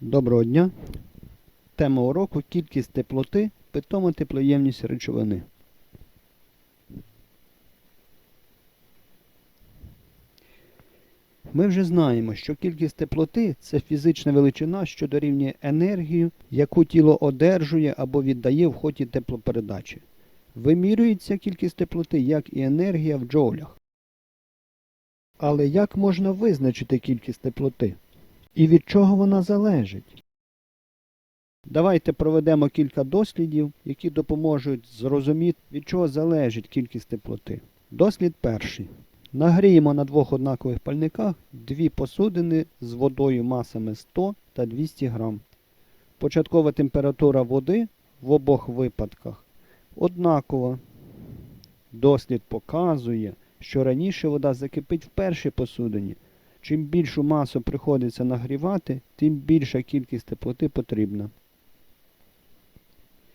Доброго дня. Тема уроку кількість теплоти, питома теплоємність речовини. Ми вже знаємо, що кількість теплоти це фізична величина, що дорівнює енергію, яку тіло одержує або віддає в ході теплопередачі. Вимірюється кількість теплоти, як і енергія в джоулях. Але як можна визначити кількість теплоти? І від чого вона залежить? Давайте проведемо кілька дослідів, які допоможуть зрозуміти, від чого залежить кількість теплоти. Дослід перший. Нагріємо на двох однакових пальниках дві посудини з водою масами 100 та 200 грам. Початкова температура води в обох випадках однакова. Дослід показує, що раніше вода закипить в першій посудині. Чим більшу масу приходиться нагрівати, тим більша кількість теплоти потрібна.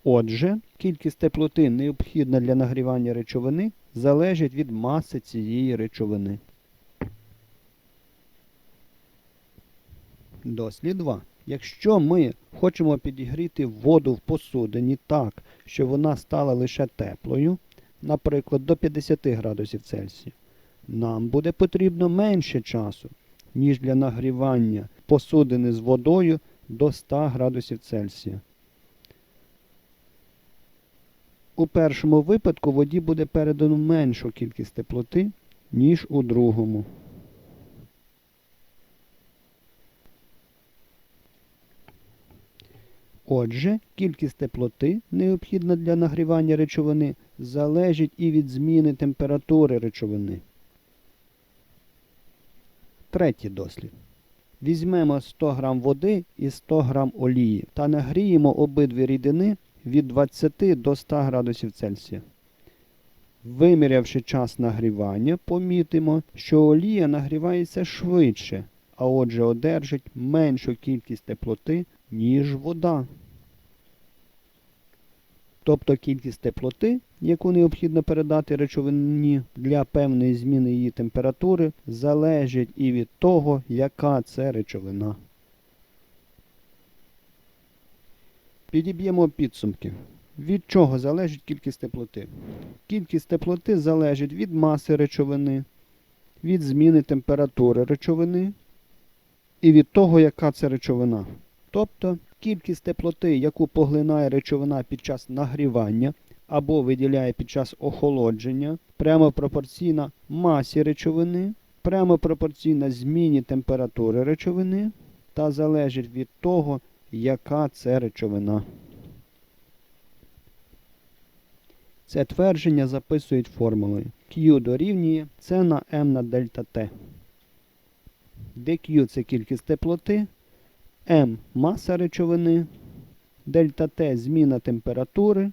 Отже, кількість теплоти, необхідна для нагрівання речовини, залежить від маси цієї речовини. Дослід 2. Якщо ми хочемо підігріти воду в посудині так, щоб вона стала лише теплою, наприклад, до 50 градусів Цельсія, нам буде потрібно менше часу, ніж для нагрівання посудини з водою до 100 градусів Цельсія. У першому випадку воді буде передано меншу кількість теплоти, ніж у другому. Отже, кількість теплоти, необхідна для нагрівання речовини, залежить і від зміни температури речовини. Третій дослід. Візьмемо 100 г води і 100 г олії та нагріємо обидві рідини від 20 до 100 градусів Цельсія. Вимірявши час нагрівання, помітимо, що олія нагрівається швидше, а отже одержить меншу кількість теплоти, ніж вода. Тобто кількість теплоти, яку необхідно передати речовині для певної зміни її температури, залежить і від того, яка це речовина. Підіб'ємо підсумки. Від чого залежить кількість теплоти? Кількість теплоти залежить від маси речовини, від зміни температури речовини і від того, яка це речовина. Тобто кількість теплоти, яку поглинає речовина під час нагрівання або виділяє під час охолодження, прямо пропорційна масі речовини, прямо пропорційна зміні температури речовини та залежить від того, яка це речовина. Це твердження записують формулою. Q дорівнює С на m на дельта T. Де Q це кількість теплоти, m маса речовини, дельта T зміна температури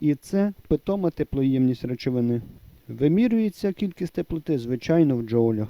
і це питома теплоємність речовини. Вимірюється кількість теплоти, звичайно, в джоулях.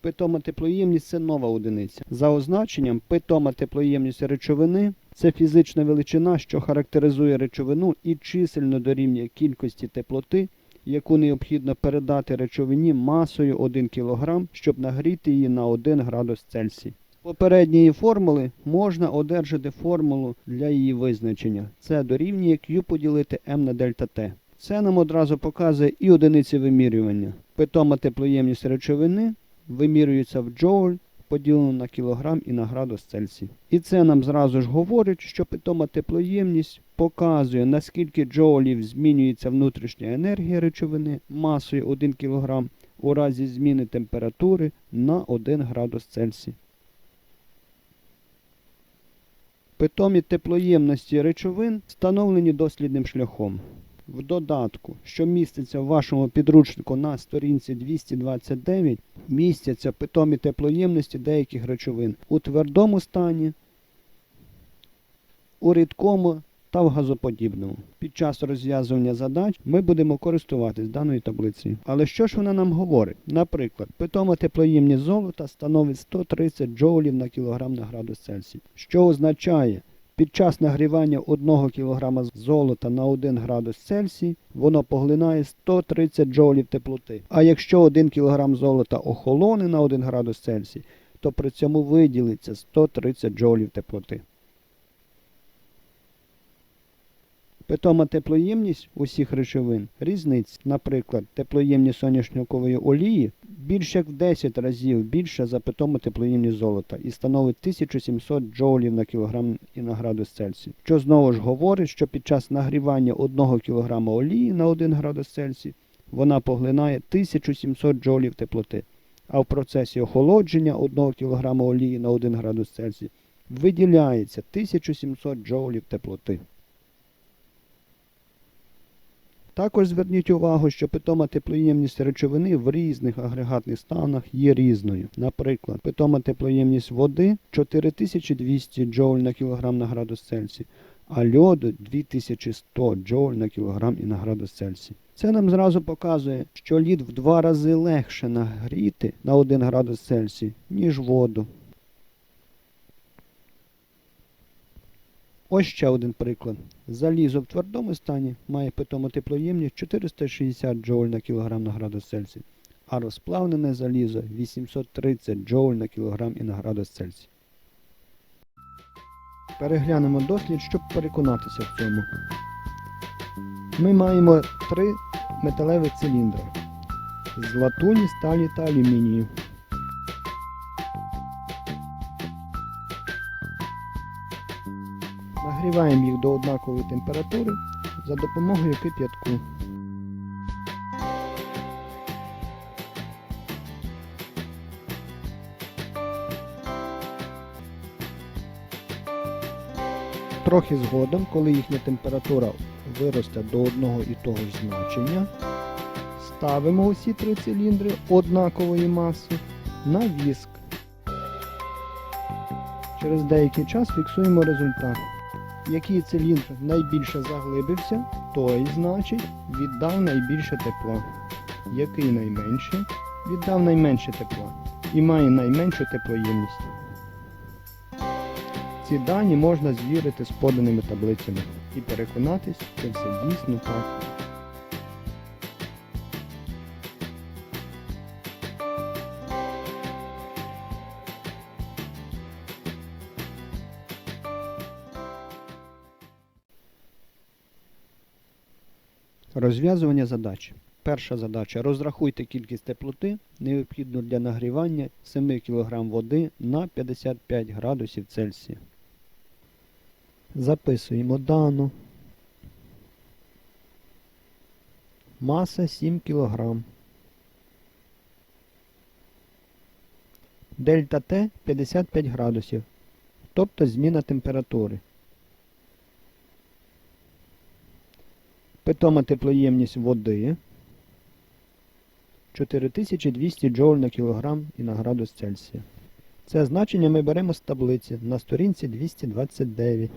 Питома теплоємність це нова одиниця. За означенням, питома теплоємність речовини це фізична величина, що характеризує речовину і чисельно дорівнює кількості теплоти, яку необхідно передати речовині масою 1 кг, щоб нагріти її на 1 градус Цельсій. З попередньої формули можна одержати формулу для її визначення. Це дорівнює Q поділити m на дельта T. Це нам одразу показує і одиниці вимірювання. Питома теплоємність речовини вимірюється в джоуль поділено на кілограм і на градус Цельсій. І це нам зразу ж говорить, що питома теплоємність показує, наскільки джоулів змінюється внутрішня енергія речовини масою 1 кг у разі зміни температури на 1 градус Цельсій. Питомі теплоємності речовин встановлені дослідним шляхом. В додатку, що міститься в вашому підручнику на сторінці 229, містяться питомі теплоємності деяких речовин у твердому стані, у рідкому та в газоподібному. Під час розв'язування задач ми будемо користуватись даною таблицею. Але що ж вона нам говорить? Наприклад, питома теплоємність золота становить 130 джоулів на кілограм на градус Цельсій, що означає, під час нагрівання 1 кг золота на 1 градус Цельсій воно поглинає 130 джоулів теплоти. А якщо 1 кг золота охолоне на 1 градус Цельсій, то при цьому виділиться 130 джоулів теплоти. Питома теплоємність усіх речовин різниць, наприклад, теплоємність соняшникової олії більш як в 10 разів більша за питому теплоємність золота і становить 1700 джоулів на кілограм і на. Що знову ж говорить, що під час нагрівання 1 кг олії на 1 градус Цельсія вона поглинає 1700 джоулів теплоти, а в процесі охолодження 1 кг олії на 1 градус Цельсія виділяється 1700 джоулів теплоти. Також зверніть увагу, що питома теплоємність речовини в різних агрегатних станах є різною. Наприклад, питома теплоємність води 4200 джоуль на кілограм на градус Цельсія, а льоду 2100 джоуль на кілограм і на градус Цельсія. Це нам зразу показує, що лід в два рази легше нагріти на 1 градус Цельсія, ніж воду. Ось ще один приклад. Залізо в твердому стані має питому теплоємність 460 джоуль на кілограм на градус Цельсія, а розплавлене залізо 830 джоуль на кілограм і на градус Цельсія. Переглянемо дослід, щоб переконатися в цьому. Ми маємо три металеві циліндри з латуні, сталі та алюмінію. Нагріваємо їх до однакової температури за допомогою кип'ятку. Трохи згодом, коли їхня температура виросте до одного і того ж значення, ставимо усі три циліндри однакової маси на віск. Через деякий час фіксуємо результат. Який циліндр найбільше заглибився, той, значить, віддав найбільше тепла. Який найменше, віддав найменше тепла і має найменшу теплоємність. Ці дані можна звірити з поданими таблицями і переконатись, що все дійсно так. Розв'язування задач. Перша задача. Розрахуйте кількість теплоти, необхідну для нагрівання 7 кг води на 55 градусів Цельсія. Записуємо дану. Маса 7 кг. Дельта Т 55 градусів, тобто зміна температури. Питома теплоємність води 4200 джоуль на кілограм і на градус Цельсія. Це значення ми беремо з таблиці на сторінці 229.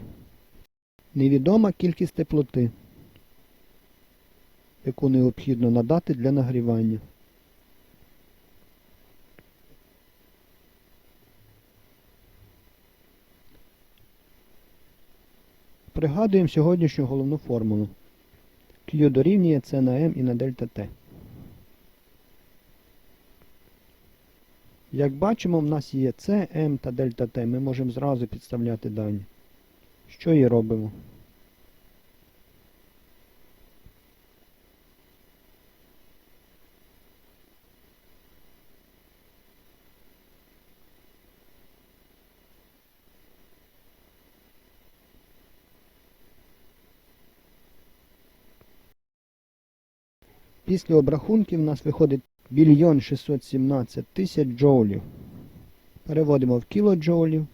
Невідома кількість теплоти, яку необхідно надати для нагрівання. Пригадуємо сьогоднішню головну формулу. Q дорівнює С на М і на дельта Т. Як бачимо, в нас є С, М та дельта Т. Ми можемо зразу підставляти дані. Що і робимо? Після обрахунків у нас виходить мільйон 617 тисяч джоулів. Переводимо в кілоджоулів.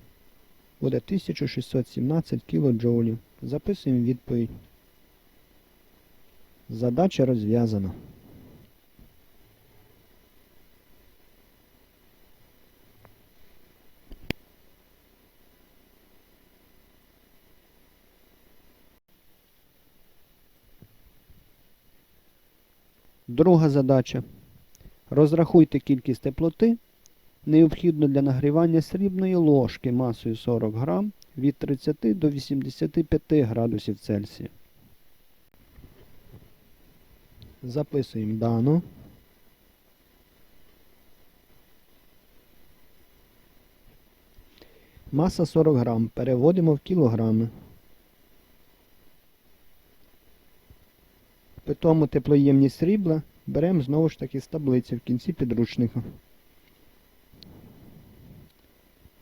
Буде 1617 кілоджоулів. Записуємо відповідь. Задача розв'язана. Друга задача. Розрахуйте кількість теплоти, необхідну для нагрівання срібної ложки масою 40 грам від 30 до 85 градусів Цельсія. Записуємо дану. Маса 40 грам. Переводимо в кілограми. Питому теплоємність срібла беремо знову ж таки з таблиці в кінці підручника.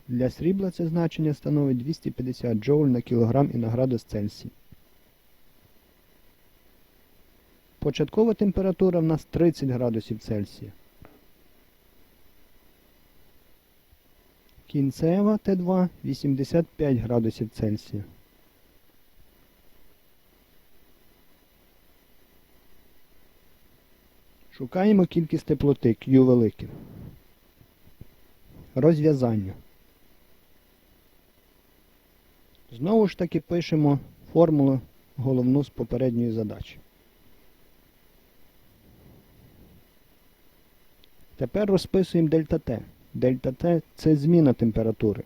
Для срібла це значення становить 250 джоуль на кілограм і на градус Цельсій. Початкова температура в нас 30 градусів Цельсія. Кінцева Т2 85 градусів Цельсія. Шукаємо кількість теплоти Q велике. Розв'язання. Знову ж таки пишемо формулу головну з попередньої задачі. Тепер розписуємо дельта Т. Дельта Т це зміна температури.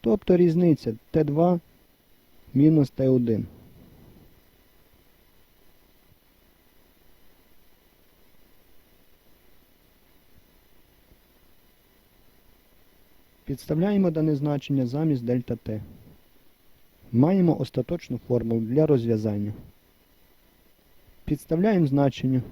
Тобто різниця Т2 мінус Т1. Підставляємо дане значення замість дельта Т. Маємо остаточну формулу для розв'язання. Підставляємо значення.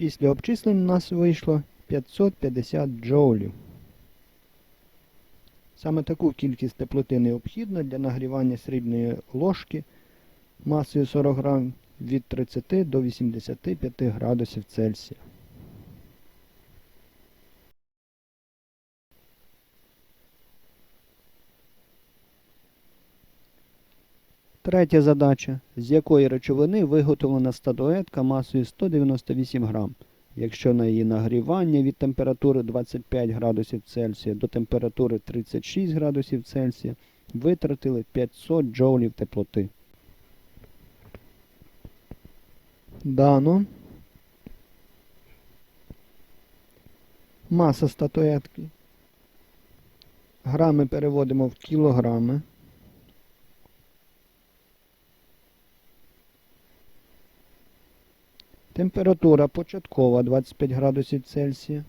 Після обчислень у нас вийшло 550 джоулів. Саме таку кількість теплоти необхідно для нагрівання срібної ложки масою 40 грам від 30 до 85 градусів Цельсія. Третя задача. З якої речовини виготовлена статуетка масою 198 грам, якщо на її нагрівання від температури 25 градусів Цельсія до температури 36 градусів Цельсія витратили 500 джоулів теплоти. Дано. Маса статуетки. Грами переводимо в кілограми. Температура початкова 25 градусів Цельсія.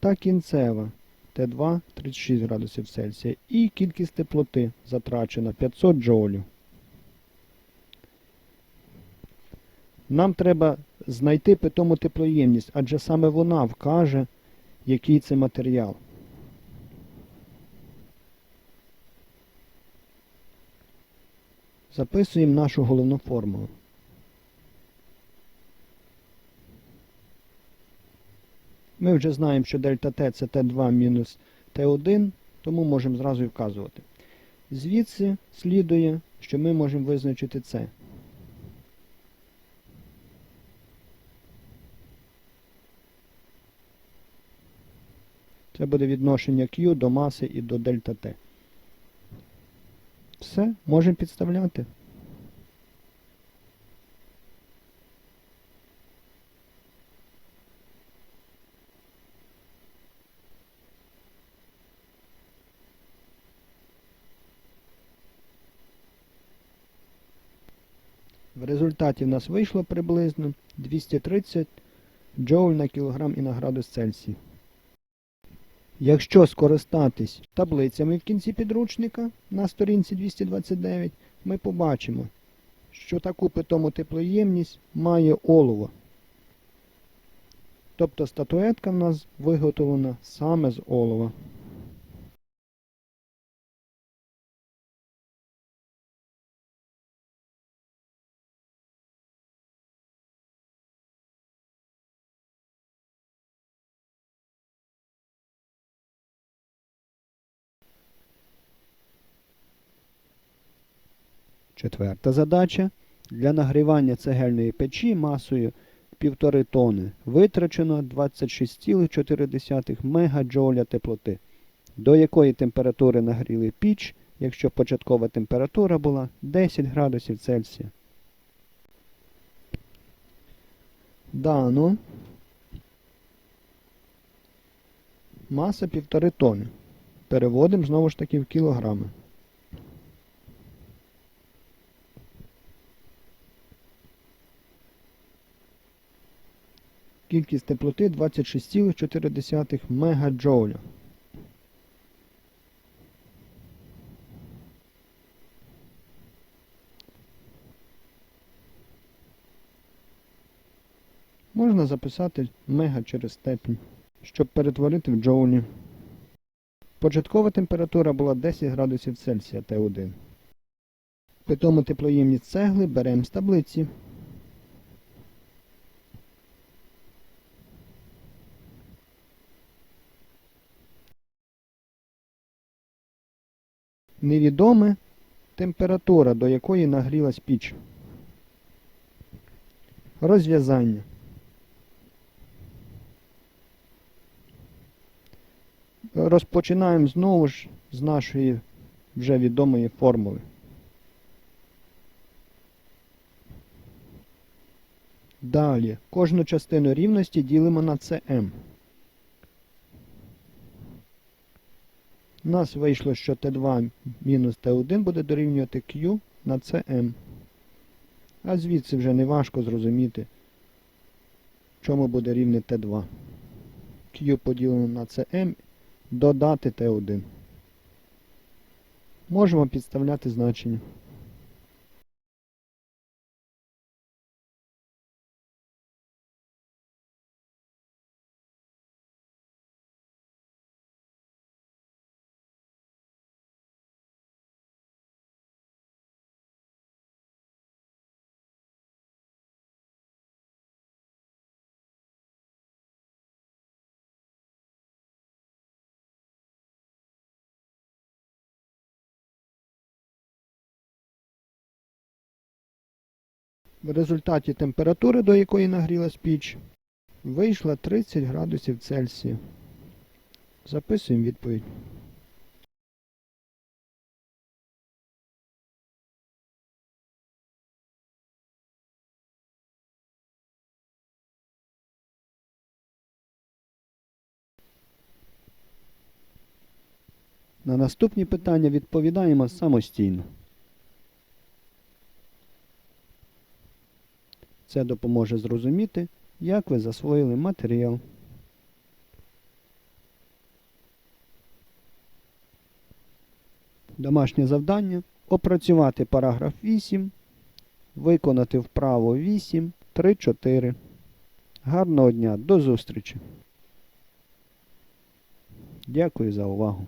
Та кінцева Т2 36 градусів Цельсія. І кількість теплоти затрачена 500 джоулів. Нам треба знайти питому теплоємність, адже саме вона вкаже, який це матеріал. Записуємо нашу головну формулу. Ми вже знаємо, що дельта Т це Т2 мінус Т1, тому можемо зразу і вказувати. Звідси слідує, що ми можемо визначити це. Це буде відношення Q до маси і до дельта Т. Все, можемо підставляти. В результаті в нас вийшло приблизно 230 джоуль на кілограм і на градус Цельсія. Якщо скористатись таблицями в кінці підручника на сторінці 229, ми побачимо, що таку питому теплоємність має олово. Тобто статуетка в нас виготовлена саме з олова. Четверта задача. Для нагрівання цегельної печі масою 1,5 тони витрачено 26,4 мегаджоуля теплоти. До якої температури нагріли піч, якщо початкова температура була 10 градусів Цельсія. Дано. Маса півтори тони. Переводимо знову ж таки в кілограми. Кількість теплоти 26,4 мегаджоуля. Можна записати мега через степінь, щоб перетворити в джоулі. Початкова температура була 10 градусів Цельсія Т1. Питому теплоємність цегли беремо з таблиці. Невідоме температура, до якої нагрілась піч. Розв'язання. Розпочинаємо знову ж з нашої вже відомої формули. Далі кожну частину рівності ділимо на CM. У нас вийшло, що Т2 мінус Т1 буде дорівнювати Q на CM. А звідси вже не важко зрозуміти, чому буде рівне Т2. Q поділено на CM додати Т1. Можемо підставляти значення. В результаті температури, до якої нагрілась піч, вийшла 30 градусів Цельсія. Записуємо відповідь. На наступні питання відповідаємо самостійно. Це допоможе зрозуміти, як ви засвоїли матеріал. Домашнє завдання опрацювати параграф 8, виконати вправо 8, 3, 4. Гарного дня, до зустрічі. Дякую за увагу.